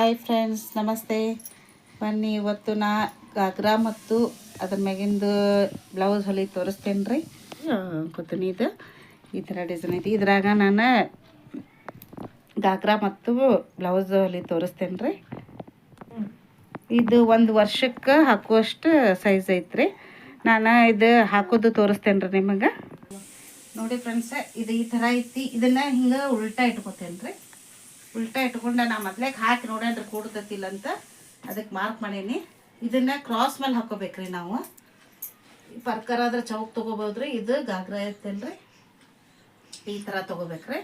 Hi friends ನಮಸ್ತೆ. ಬನ್ನಿ ಇವತ್ತು ನಾ ಗಾಗ್ರಾ ಮತ್ತು ಅದ್ರ ಮ್ಯಾಗಿಂದು ಬ್ಲೌಸ್ ಹೊಲಿ ತೋರಿಸ್ತೇನೆ ರೀ ಕೊತ್ತನಿದು ಈ ಥರ ಡಿಸೈನ್ ಐತಿ. ಇದ್ರಾಗ ನಾನು ಗಾಗ್ರಾ ಮತ್ತು ಬ್ಲೌಸ್ ಹೊಲಿ ತೋರಿಸ್ತೇನೆ ರೀ ಇದು ಒಂದು ವರ್ಷಕ್ಕೆ ಹಾಕುವಷ್ಟು ಸೈಜ್ ರೀ ನಾನು ಇದು ಹಾಕೋದು ತೋರಿಸ್ತೇನೆ ರೀ ನಿಮಗೆ. ನೋಡಿ ಫ್ರೆಂಡ್ಸ್ ಇದು ಈ ಥರ ಐತಿ. ಇದನ್ನು ಹಿಂಗೆ ಉಲ್ಟಾ ಇಟ್ಕೋತೇನೆ ರೀ ಉಲ್ಟಾ ಇಟ್ಕೊಂಡ ನಾ ಮೊದ್ಲೇಕ್ ಹಾಕಿ ನೋಡೇನ್ರಿ ಕೂಡ್ತತಿಲ್ಲ ಅಂತ ಅದಕ್ಕೆ ಮಾರ್ಕ್ ಮಾಡೀನಿ. ಇದನ್ನ ಕ್ರಾಸ್ ಮೇಲೆ ಹಾಕೋಬೇಕ್ರಿ ನಾವು. ಪರ್ಕರ್ ಆದ್ರೆ ಚೌಕ್ ತೊಗೋಬೋದ್ರಿ, ಇದು ಗಾಗ್ರ ಐತಲ್ರಿ ಈ ಥರ ತೊಗೋಬೇಕ್ರಿ.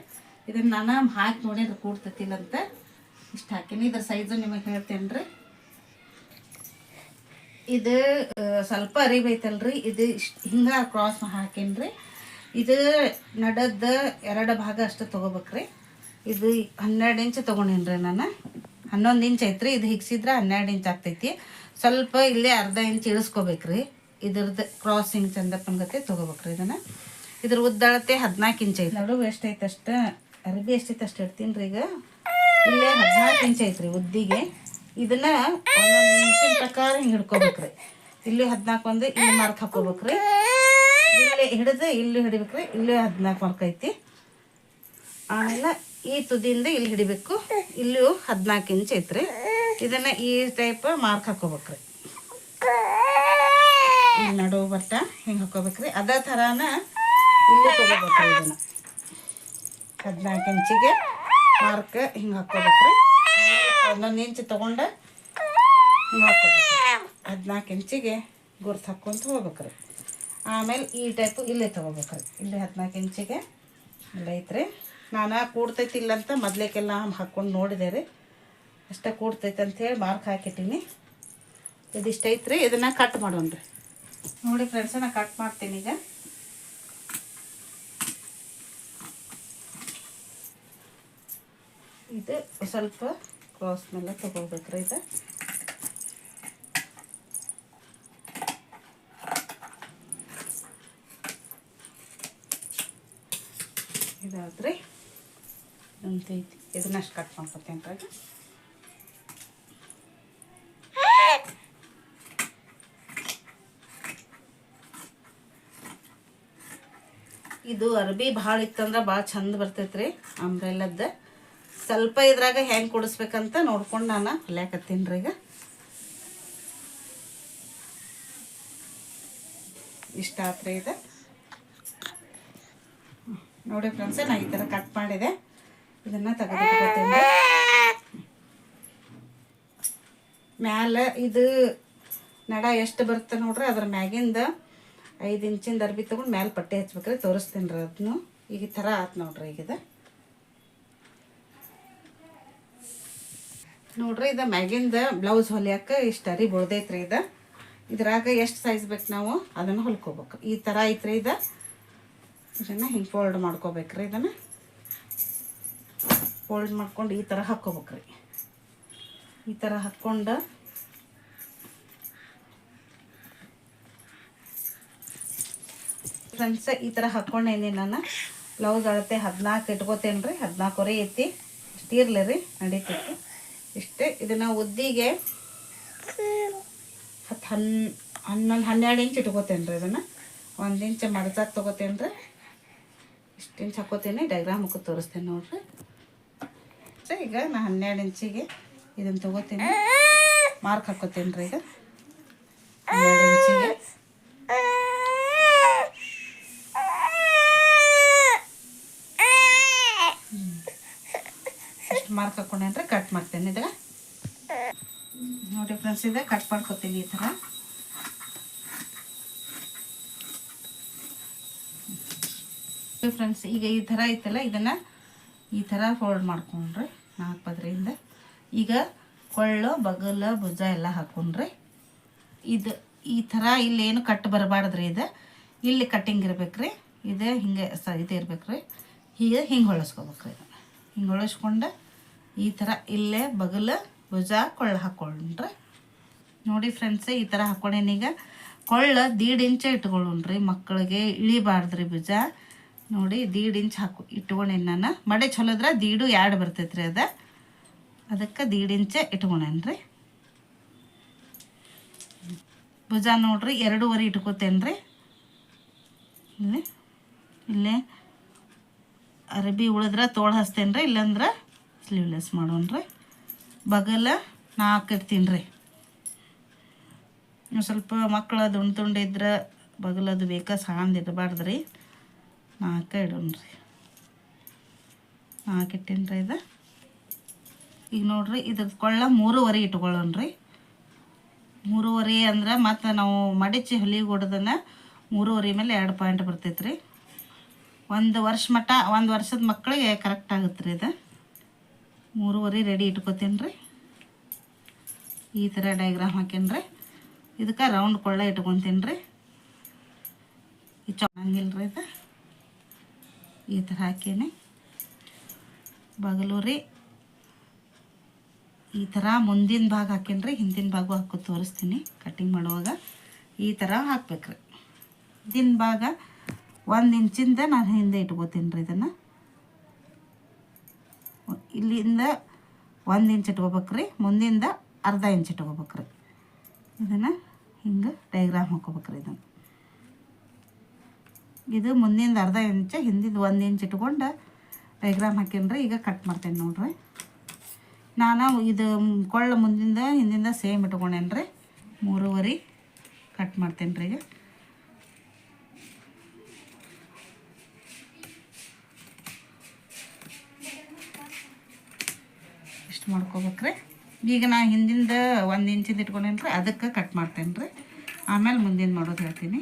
ಇದನ್ನ ನಾನು ಹಾಕಿ ನೋಡೇನ್ರಿ ಕೂಡ್ತತಿಲ್ಲ ಅಂತ ಇಷ್ಟು ಹಾಕಿನಿ. ಇದ್ರ ಸೈಜು ನಿಮಗೆ ಹೇಳ್ತೇನೆ ರೀ ಇದು ಸ್ವಲ್ಪ ಅರಿಬೈತಲ್ರಿ ಇದು ಇಷ್ಟು ಹಿಂಗ ಕ್ರಾಸ್ ಹಾಕೇನ್ರಿ. ಇದು ನಡದ ಎರಡು ಭಾಗ ಅಷ್ಟು ತೊಗೋಬೇಕ್ರಿ. ಇದು ಹನ್ನೆರಡು ಇಂಚ್ ರೀ ನಾನು. ಹನ್ನೊಂದು ಇಂಚ್ ಐತ್ರಿ ಇದು ಹಿಗ್ಸಿದ್ರೆ ಹನ್ನೆರಡು ಇಂಚ್ ಆಗ್ತೈತಿ. ಸ್ವಲ್ಪ ಇಲ್ಲೇ ಅರ್ಧ ಇಂಚ್ ಇಳಿಸ್ಕೋಬೇಕ್ರಿ. ಇದ್ರದ್ದು ಕ್ರಾಸ್ ಇಂಚ್ ಚಂದಪ್ಪನ ಗತೆ ತೊಗೋಬೇಕ್ರಿ ಇದನ್ನು. ಇದ್ರ ಉದ್ದಳತೆ ಹದಿನಾಲ್ಕು ಇಂಚ್ ಐತಿ ಎಷ್ಟು ಎಷ್ಟೈತೆ ಅಷ್ಟು ಅರ್ಬಿ ಎಷ್ಟೈತೆ ಅಷ್ಟು ಇಡ್ತೀನಿ ರೀ ಈಗ? ಇಲ್ಲೇ ಹದಿನಾಲ್ಕು ಇಂಚ್ ಐತ್ರಿ ಉದ್ದಿಗೆ. ಇದನ್ನ ಒಂದೊಂದು ಇಂಚಿನ ಪ್ರಕಾರ ಹಿಂಗೆ ಹಿಡ್ಕೋಬೇಕ್ರಿ. ಇಲ್ಲಿ ಹದಿನಾಲ್ಕು ಒಂದು ಇಲ್ಲಿ ಮಾರ್ಕ್ ಹಾಕೋಬೇಕ್ರಿ. ಇಲ್ಲಿ ಹಿಡಿದು ಇಲ್ಲಿ ಹಿಡಿಬೇಕ್ರಿ ಇಲ್ಲಿ ಹದಿನಾಲ್ಕು ಮಾರ್ಕ್ ಐತಿ. ಆಮೇಲೆ ಈ ತುದಿಯಿಂದ ಇಲ್ಲಿ ಹಿಡಿಬೇಕು. ಇಲ್ಲೂ ಹದಿನಾಲ್ಕು ಇಂಚ್ ಐತ್ರಿ. ಇದನ್ನ ಈ ಟೈಪ್ ಮಾರ್ಕ್ ಹಾಕೋಬೇಕ್ರಿ. ನಡು ಬಟ್ಟ ಹಿಂಗೆ ಹಾಕೋಬೇಕ್ರಿ. ಅದೇ ಥರನ ಇಲ್ಲಿ ತಗೋಬೇಕ್ರಿ ಇದನ್ನ. ಹದಿನಾಲ್ಕು ಇಂಚಿಗೆ ಮಾರ್ಕ್ ಹಿಂಗೆ ಹಾಕೋಬೇಕ್ರಿ. ಒಂದೊಂದು ಇಂಚ್ ತೊಗೊಂಡು ಹಿಂಗೆ ಹದಿನಾಲ್ಕು ಇಂಚಿಗೆ ಗುರ್ತು ಹಾಕ್ಕೊಂತ ಹೋಗ್ಬೇಕ್ರಿ. ಆಮೇಲೆ ಈ ಟೈಪು ಇಲ್ಲೇ ತೊಗೋಬೇಕ್ರಿ. ಇಲ್ಲಿ ಹದಿನಾಲ್ಕು ಇಂಚಿಗೆ ಇಲ್ಲ ಐತ್ರಿ. ನಾನು ಕೂಡ್ತೈತಿ ಇಲ್ಲ ಅಂತ ಮೊದ್ಲೇಕೆಲ್ಲ ಹಾಕ್ಕೊಂಡು ನೋಡಿದೆ ರೀ ಅಷ್ಟೇ ಕೂಡ್ತೈತೆ ಅಂಥೇಳಿ ಮಾರ್ಕ್ ಹಾಕಿಟ್ಟಿನಿ. ಇದಿಷ್ಟು ರೀ ಇದನ್ನು ಕಟ್ ಮಾಡೋಣ ರೀ ನೋಡಿ ಫ್ರೆಂಡ್ಸ್ ನಾನು ಕಟ್ ಮಾಡ್ತೀನಿ ಈಗ. ಇದು ಸ್ವಲ್ಪ ಕ್ರಾಸ್ ಮೇಲೆ ತಗೋಬೇಕ್ರಿ ಇದು. ಇದಾದ್ರಿ. ಅಂತೈತಿ. ಇದನ್ನಷ್ಟು ಕಟ್ ಮಾಡ್ಕೊತೇನೆ ರೀ ಇದು ಅರ್ಬಿ ಭಾಳ ಇತ್ತಂದ್ರೆ ಭಾಳ ಚಂದ ಬರ್ತೈತ್ರಿ ಅಂಬ್ರೆಲ್ಲದ್ದು ಸ್ವಲ್ಪ ಇದ್ರಾಗ ಹೆಂಗೆ ಕೊಡಿಸ್ಬೇಕಂತ ನೋಡ್ಕೊಂಡು ನಾನು ಹೊಲ್ಯಾಕತ್ತೀನಿ ರೀ ಈಗ. ಇಷ್ಟ ಆತ್ರಿ ಇದು. ನೋಡಿ ಫ್ರೆಂಡ್ಸ್ ನಾ ಈ ಥರ ಕಟ್ ಮಾಡಿದೆ. ಇದನ್ನು ತೆಗೆದುಕೊತೀನಿ ಮ್ಯಾಲ ಇದು ನಡ ಎಷ್ಟು ಬರುತ್ತೆ ನೋಡ್ರಿ, ಅದ್ರ ಮ್ಯಾಗಿಂದ ಐದು ಇಂಚಿಂದ ಅರ್ಬಿ ತಗೊಂಡು ಮ್ಯಾಲೆ ಪಟ್ಟಿ ಹಚ್ಬೇಕ್ರಿ ತೋರಿಸ್ತೀನಿ ರೀ ಅದನ್ನು ಈಗ ಈ ಥರ ಆತು ನೋಡ್ರಿ ಈಗಿದ ನೋಡ್ರಿ ಇದು ಮ್ಯಾಗಿಂದ ಬ್ಲೌಸ್ ಹೊಲಿಯಕ್ಕೆ ಇಷ್ಟು ಅರಿ ಬುಳ್ದೈತ್ರಿ ಇದು. ಇದ್ರಾಗ ಎಷ್ಟು ಸೈಜ್ ಬೇಕು ನಾವು ಅದನ್ನು ಹೊಲ್ಕೋಬೇಕು. ಈ ಥರ ಐತ್ರಿ ಇದು. ಇದನ್ನು ಹಿಂಗೆ ಫೋಲ್ಡ್ ಮಾಡ್ಕೋಬೇಕ್ರಿ ಇದನ್ನು. ಫೋಲ್ಡ್ ಮಾಡ್ಕೊಂಡು ಈ ಥರ ಹಾಕ್ಕೋಬೇಕ್ರಿ. ಈ ಥರ ಹಾಕ್ಕೊಂಡು ಫ್ರೆಂಡ್ಸ್, ಈ ಥರ ಹಾಕ್ಕೊಂಡೇನಿ ನಾನು ಬ್ಲೌಸ್ ಅಳತೆ ಹದಿನಾಲ್ಕು ಇಟ್ಕೋತೇನೆ ರೀ ಹದಿನಾಲ್ಕುವರೆ ಐತಿ ಇಷ್ಟು ಇರಲಿ ರೀ ನಡೀತೈತಿ. ಇಷ್ಟೇ ಇದನ್ನು ಉದ್ದಿಗೆ ಹತ್ತು ಹನ್, ಹನ್ನೊಂದು ಹನ್ನೆರಡು ಇಂಚ್ ಇಟ್ಕೋತೇನೆ ರೀ ಇದನ್ನು. ಒಂದು ಇಂಚ್ ಮಡಚಾಕ್ ತೊಗೋತೇನೆ ರೀ ಇಷ್ಟು ಇಂಚ್ ಹಾಕೋತೇನೆ ಡೈಗ್ರಾಮ್ ತೋರಿಸ್ತೇನೆ ನೋಡ್ರಿ. ಸೊ ಈಗ ನಾ ಹನ್ನೆರಡು ಇಂಚಿಗೆ ಇದನ್ನು ತಗೋತೀನಿ. ಮಾರ್ಕ್ ಹಾಕೋತೀನಿ ಈಗ. ಹನ್ನೆರಡು ಇಂಚಿಗೆ. ಮಾರ್ಕ್ ಹಾಕೊಂಡ್ರೆ ಕಟ್ ಮಾಡ್ತೇನೆ ಇದಾಗ. ನೋಡಿ ಫ್ರೆಂಡ್ಸ್ ಇದೆ ಕಟ್ ಮಾಡ್ಕೊತೀನಿ ಈ ಥರ ಫ್ರೆಂಡ್ಸ್ ಈಗ ಈ ಥರ ಐತಲ್ಲ, ಇದನ್ನು ಈ ಥರ ಫೋಲ್ಡ್ ಮಾಡ್ಕೊಂಡ್ರಿ. ಈಗ ಕೊಳ್ಳು, ಬಗಲ, ಭುಜ ಎಲ್ಲ ಹಾಕೊಂಡ್ರಿ ಇದು ಈ ಥರ ಇಲ್ಲೇನು ಕಟ್ ಬರಬಾರ್ದ್ರಿ ಇದು? ಇಲ್ಲಿ ಕಟ್ಟಿಂಗ್ ಇರ್ಬೇಕ್ರಿ. ಇದು ಹಿಂಗೆ ಸ ಇದು ಇರ್ಬೇಕ್ರಿ. ಹೀಗೆ ಹಿಂಗೆ ಹೊಳಸ್ಕೋಬೇಕ್ರಿ ಹಿಂಗೆ ಹೊಳಸ್ಕೊಂಡು ಈ ಥರ ಇಲ್ಲೇ ಬಗಲ, ಭುಜ, ಕೊಳ್ಳು ಹಾಕ್ಕೊಂಡ್ರಿ ನೋಡಿ ಫ್ರೆಂಡ್ಸ್ ಈ ಥರ ಈಗ? ಕೊಳ್ಳ ದೀಡ್ ಇಂಚ ಇಟ್ಕೊಳ್ಳೋಣ್ರಿ ಮಕ್ಕಳಿಗೆ, ಇಳಿಬಾರ್ದ್ರಿ ಭುಜ. ನೋಡಿ ದೀಡ್ ಇಂಚ್ ಹಾಕು, ಇಟ್ಕೊಂಡೇನಿ ನಾನು. ಮಡೆ ಚಲೋದ್ರ ದೀಡು ಎರಡು ಬರ್ತೈತ್ರಿ ಅದ. ಅದಕ್ಕೆ ದೀಡ್ ಇಂಚ ರೀ ಭುಜ ನೋಡ್ರಿ, ಎರಡೂವರೆ ಇಟ್ಕೋತೇನ್ರಿ. ಇಲ್ಲಿ, ಇಲ್ಲೇ ಅರಬಿ ಉಳಿದ್ರೆ ತೋಳು ಹಚ್ತೇನೆ ರೀ ಇಲ್ಲಂದ್ರೆ ಸ್ಲೀವ್ಲೆಸ್ ಮಾಡೋಣ್ರಿ. ಬಗಲ ನಾಲ್ಕು ಇಡ್ತೀನಿ ರೀ ಸ್ವಲ್ಪ ಮಕ್ಕಳು ದುಂಡು ತುಂಡು ಇದ್ರೆ ಬಗಲದು ಬೇಕಾ ಸಾಂದ್ ಇಡಬಾರ್ದು ರೀ ನಾಲ್ಕು ಇಡೋಣ್ರಿ. ನಾಲ್ಕು ಇಟ್ಟೀನಿ ರೀ ಇದು. ಈಗ ನೋಡ್ರಿ ಇದ್ರದ್ದು ಕೊಳ್ಳ ಮೂರುವರೆ ಇಟ್ಕೊಳ್ಳೋಣ್ರಿ. ಮೂರುವರೆ ಅಂದ್ರೆ ಮತ್ತು ನಾವು ಮಡಿಚಿ ಹೊಲಿಗೆ ಹೊಡೆದನ್ನ ಮೂರುವರೆ ಮೇಲೆ ಎರಡು ಪಾಯಿಂಟ್ ಬರ್ತೈತೆ ರೀ ಒಂದು ವರ್ಷ ಮಟ್ಟ, ಒಂದು ವರ್ಷದ ಮಕ್ಕಳಿಗೆ ಕರೆಕ್ಟ್ ಆಗುತ್ತೆ ರೀ ಇದು. ಮೂರುವರೆ ರೆಡಿ ಇಟ್ಕೋತೀನಿ ರೀ ಈ ಥರ ಡಯಾಗ್ರಾಮ್ ಹಾಕೀನಿ ರೀ ಇದಕ್ಕೆ ರೌಂಡ್ ಕೊಳ್ಳ ಇಟ್ಕೊತೀನಿ ರೀ ಚೆನ್ನಾಗಿಲ್ಲ ರೀ ಇದು. ಈ ಥರ ಹಾಕೀನಿ. ಬಗಲು ರೀ ಈ ಥರ ಮುಂದಿನ ಭಾಗ ಹಾಕಿನ್ರಿ, ಹಿಂದಿನ ಭಾಗ ಹಾಕೋ ತೋರಿಸ್ತೀನಿ ಕಟ್ಟಿಂಗ್ ಮಾಡುವಾಗ. ಈ ಥರ ಹಾಕ್ಬೇಕ್ರಿ. ಹಿಂದಿನ ಭಾಗ ಒಂದು ಇಂಚಿಂದ ನಾನು ಹಿಂದೆ ಇಟ್ಕೋತೀನಿ ರೀ ಇದನ್ನು. ಇಲ್ಲಿಂದ ಒಂದು ಇಂಚ್ ಇಟ್ಕೋಬೇಕ್ರಿ, ಮುಂದಿಂದ ಅರ್ಧ ಇಂಚ್ ಇಟ್ಕೋಬೇಕ್ರಿ. ಇದನ್ನು ಹಿಂಗೆ ಡೈಗ್ರಾಮ್ ಹಾಕೋಬೇಕ್ರಿ ಇದನ್ನು. ಇದು ಮುಂದಿಂದ ಅರ್ಧ ಇಂಚ, ಹಿಂದಿಂದ ಒಂದು ಇಂಚ್ ಇಟ್ಕೊಂಡು ಡೈಗ್ರಾಮ್ ಹಾಕೀನಿ ಈಗ ಕಟ್ ಮಾಡ್ತೇನೆ ನೋಡ್ರಿ. ನಾನು ಇದು ಕೊಳ್ಳ ಮುಂದಿಂದ, ಹಿಂದಿಂದ ಸೇಮ್ ಇಟ್ಕೊಂಡೇನಿ ರೀ ಮೂರುವರೆ ಕಟ್ ಮಾಡ್ತೇನೆ ರೀ ಈಗ. ಇಷ್ಟು ಮಾಡ್ಕೋಬೇಕ್ರಿ. ಈಗ ನಾ ಹಿಂದಿಂದ ಒಂದು ಇಂಚಿಂದ ಇಟ್ಕೊಂಡೇನಿ ರೀ ಅದಕ್ಕೆ ಕಟ್ ಮಾಡ್ತೇನೆ ರೀ ಆಮೇಲೆ ಮುಂದಿನ ಮಾಡೋದು ಹೇಳ್ತೀನಿ.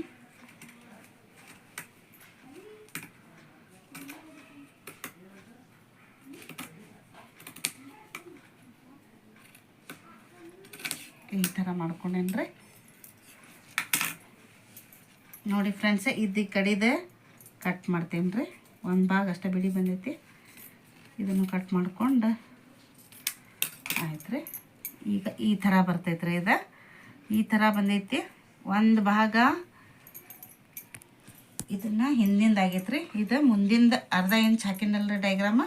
ಈ ಥರ ಮಾಡ್ಕೊಂಡೇನ್ರಿ ನೋಡಿ ಫ್ರೆಂಡ್ಸ್, ಇದು ಕಡಿದೆ ಕಟ್ ಮಾಡ್ತೀನಿ ರೀ. ಒಂದು ಭಾಗ ಅಷ್ಟೇ ಬಿಡಿ ಬಂದೈತಿ. ಇದನ್ನು ಕಟ್ ಮಾಡಿಕೊಂಡು ಆಯ್ತು ರೀ. ಈಗ ಈ ಥರ ಬರ್ತೈತೆ ರೀ ಇದು. ಈ ಥರ ಬಂದೈತಿ. ಒಂದು ಭಾಗ ಇದನ್ನು ಹಿಂದಿಂದ ಆಗೈತೆ ರೀ. ಇದು ಮುಂದಿಂದ ಅರ್ಧ ಇಂಚ್ ಹಾಕಿನಲ್ಲ ಡೈಗ್ರಾಮ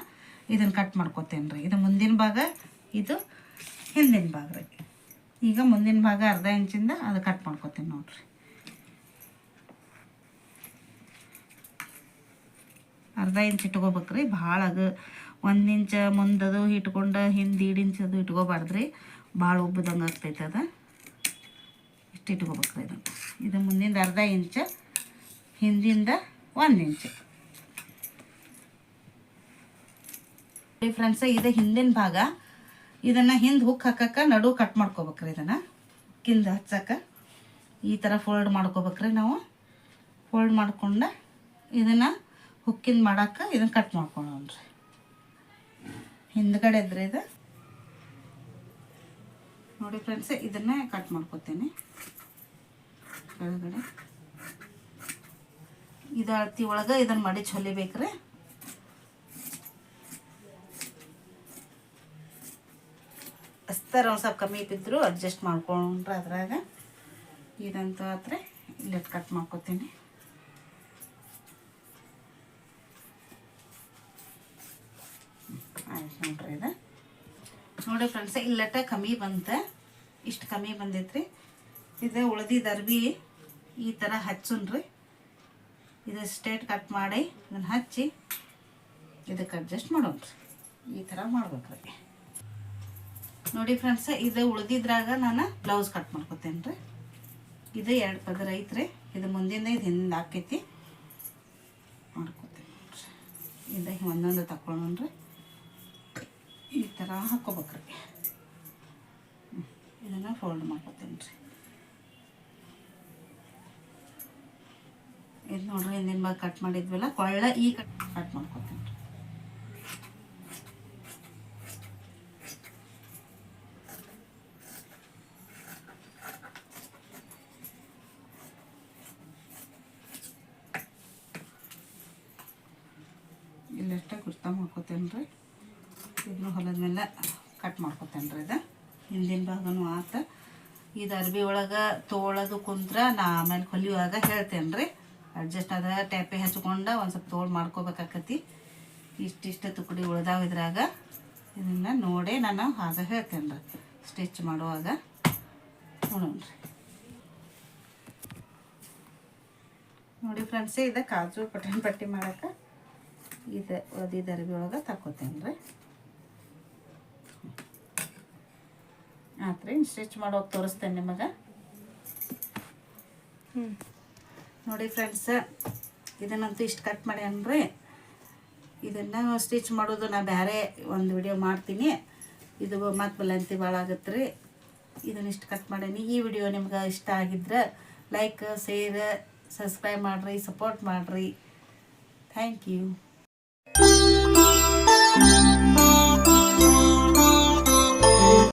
ಇದನ್ನು ಕಟ್ ಮಾಡ್ಕೊತೇನೆ ರೀ. ಇದು ಮುಂದಿನ ಭಾಗ, ಇದು ಹಿಂದಿನ ಭಾಗ ರೀ. ಈಗ ಮುಂದಿನ ಭಾಗ ಅರ್ಧ ಇಂಚಿಂದ ಅದು ಕಟ್ ಮಾಡ್ಕೊತೀನಿ ನೋಡ್ರಿ. ಅರ್ಧ ಇಂಚ್ ಇಟ್ಕೋಬೇಕ್ರಿ. ಭಾಳ ಅದು ಒಂದು ಇಂಚ ಮುಂದದು ಇಟ್ಕೊಂಡು ಹಿಂದೆ ಎರಡು ಇಂಚ್ ಅದು ಇಟ್ಕೋಬಾರ್ದ್ರಿ. ಭಾಳ ಉಬ್ಬದಂಗೆ ಆಗ್ತೈತೆ ಅದು. ಇಷ್ಟು ಇಟ್ಕೋಬೇಕ್ರಿ ಇದು ಇದು ಮುಂದಿಂದ ಅರ್ಧ ಇಂಚ್, ಹಿಂದಿಂದ ಒಂದು ಇಂಚ್. ಫ್ರೆಂಡ್ಸ್ ಇದು ಹಿಂದಿನ ಭಾಗ. ಇದನ್ನು ಹಿಂದೆ ಹುಕ್ ಹಾಕಕ್ಕೆ ನಡು ಕಟ್ ಮಾಡ್ಕೋಬೇಕ್ರಿ ಇದನ್ನು. ಹುಕ್ಕಿಂದ ಹಚ್ಚಕ್ಕೆ ಈ ಥರ ಫೋಲ್ಡ್ ಮಾಡ್ಕೋಬೇಕ್ರಿ ನಾವು. ಫೋಲ್ಡ್ ಮಾಡ್ಕೊಂಡು ಇದನ್ನು ಹುಕ್ಕಿಂದ ಮಾಡಕ್ಕೆ ಇದನ್ನು ಕಟ್ ಮಾಡ್ಕೊಳ್ಳೋಣ್ರಿ ಹಿಂದ್ಗಡೆ ಇದ್ರೆ ಇದು. ನೋಡಿ ಫ್ರೆಂಡ್ಸ್ ಇದನ್ನೇ ಕಟ್ ಮಾಡ್ಕೊತೀನಿ. ಕೆಳಗಡೆ. ಇದು ಅಳತಿ ಒಳಗೆ ಇದನ್ನು ಮಡಿಚ್ ಹೊಲಿಬೇಕ್ರಿ ಅಸ್ತರ ಒಂದು ಸ್ವಲ್ಪ ಕಮ್ಮಿ ಬಿದ್ದರು ಅಡ್ಜಸ್ಟ್ ಮಾಡ್ಕೊಂಡ್ರೆ ಅದ್ರಾಗ ಇದಂತೂ ಆದರೆ ಇಲ್ಲಿ ಕಟ್ ಮಾಡ್ಕೊತೀನಿ. ಆಯ್ತು ನೋಡ್ರಿ ಇದು. ನೋಡಿ ಫ್ರೆಂಡ್ಸ್ ಇಲ್ಲಟ ಕಮ್ಮಿ ಬಂತ. ಇಷ್ಟು ಕಮ್ಮಿ ಬಂದೈತ್ರಿ. ಇದು ಉಳ್ದಿದ್ದು ಅರ್ಬಿ ಈ ಥರ ಹಚ್ಚುನ್ರಿ. ಇದು ಸ್ಟೇಟ್ ಕಟ್ ಮಾಡಿ ಇದನ್ನು ಹಚ್ಚಿ ಇದಕ್ಕೆ ಅಡ್ಜಸ್ಟ್ ಮಾಡೋಣ್ರಿ. ಈ ಥರ ಮಾಡ್ಬೇಕ್ರಿ. ನೋಡಿ ಫ್ರೆಂಡ್ಸ್ ಇದು ಉಳ್ದಿದ್ರಾಗ ನಾನು ಬ್ಲೌಸ್ ಕಟ್ ಮಾಡ್ಕೊತೇನೆ ರೀ. ಇದು ಎರಡು ಪದರ ಐತ್ರಿ. ಇದು ಮುಂದಿಂದ ಇದು ಹಿಂದೆ ಹಾಕೈತಿ. ಮಾಡ್ಕೊತೇನೆ ರೀ ಇದು ಒಂದೊಂದು ಒಂದೊಂದು ತಗೊಳ್ಳೋಣ್ರಿ ಈ ಥರ ಹಾಕೋಬೇಕ್ರಿ ಇದನ್ನು ಫೋಲ್ಡ್ ಮಾಡ್ಕೊತೇನೆ ರೀ. ಇದು ನೋಡ್ರಿ, ಹಿಂದಿನ ಭಾಗ ಕಟ್ ಮಾಡಿದ್ವಲ್ಲ, ಕೊಳ್ಳ ಈ ಕಟ್ ಕಟ್ ಮಾಡ್ಕೊತೇನೆ ರೀ ಇಲ್ಲಷ್ಟೇ ಕುರ್ತಾ ಮಾಡ್ಕೊತೇನೆ ರೀ ಮೇಲೆ ಕಟ್ ಮಾಡ್ಕೊತೇನೆ ರೀ ಇದು ಹಿಂದಿನ ಭಾಗನೂ ಆತ. ಇದು ಅರ್ಬಿ ಒಳಗೆ ತೋಳದು ಕುಂತ್ರ ನಾ ಆಮೇಲೆ ಹೊಲಿಯುವಾಗ ಹೇಳ್ತೇನೆ ರೀ ಅಡ್ಜಸ್ಟ್ ಅದ ಟ್ಯಾಪೆ ಹಚ್ಕೊಂಡು ಒಂದು ಸ್ವಲ್ಪ ತೋಳು ಮಾಡ್ಕೋಬೇಕಾಕತಿ. ಇಷ್ಟಿಷ್ಟು ತುಕಡಿ ಉಳ್ದಾವ ಇದ್ರಾಗ. ಇದನ್ನು ನೋಡಿ ನಾನು ಆಗ ಹೇಳ್ತೇನೆ ರೀ ಸ್ಟಿಚ್ ಮಾಡುವಾಗ ನೋಡೋಣ ರೀ ನೋಡಿ ಫ್ರೆಂಡ್ಸೇ, ಇದು ಕಾಜು ಪಟನ್ ಪಟ್ಟಿ ಮಾಡೋಕೆ ಇದು ಒದಿದ ಅರ್ಬಿ ಒಳಗೆ ತಕ್ಕೋತೇನೆ ರೀ ರೀ ಸ್ಟಿಚ್ ಮಾಡೋಕೆ ತೋರಿಸ್ತೇನೆ ನಿಮಗೆ. ನೋಡಿ ಫ್ರೆಂಡ್ಸ್ ಇದನ್ನಂತೂ ಇಷ್ಟು ಕಟ್ ಮಾಡ್ಯಾನ್ರಿ ಇದನ್ನು ಸ್ಟಿಚ್ ಮಾಡೋದು ನಾ ಬೇರೆ ಒಂದು ವಿಡಿಯೋ ಮಾಡ್ತೀನಿ. ಇದು ಮತ್ತು ಬಲಂತಿ ಭಾಳ ಆಗತ್ತೆ ರೀ ಇದನ್ನ ಇಷ್ಟು ಕಟ್ ಮಾಡೀನಿ. ಈ ವಿಡಿಯೋ ನಿಮ್ಗೆ ಇಷ್ಟ ಆಗಿದ್ರೆ ಲೈಕ್ ಶೇರ್ ಸಬ್ಸ್ಕ್ರೈಬ್ ಮಾಡಿರಿ ಸಪೋರ್ಟ್ ಮಾಡಿರಿ. Thank you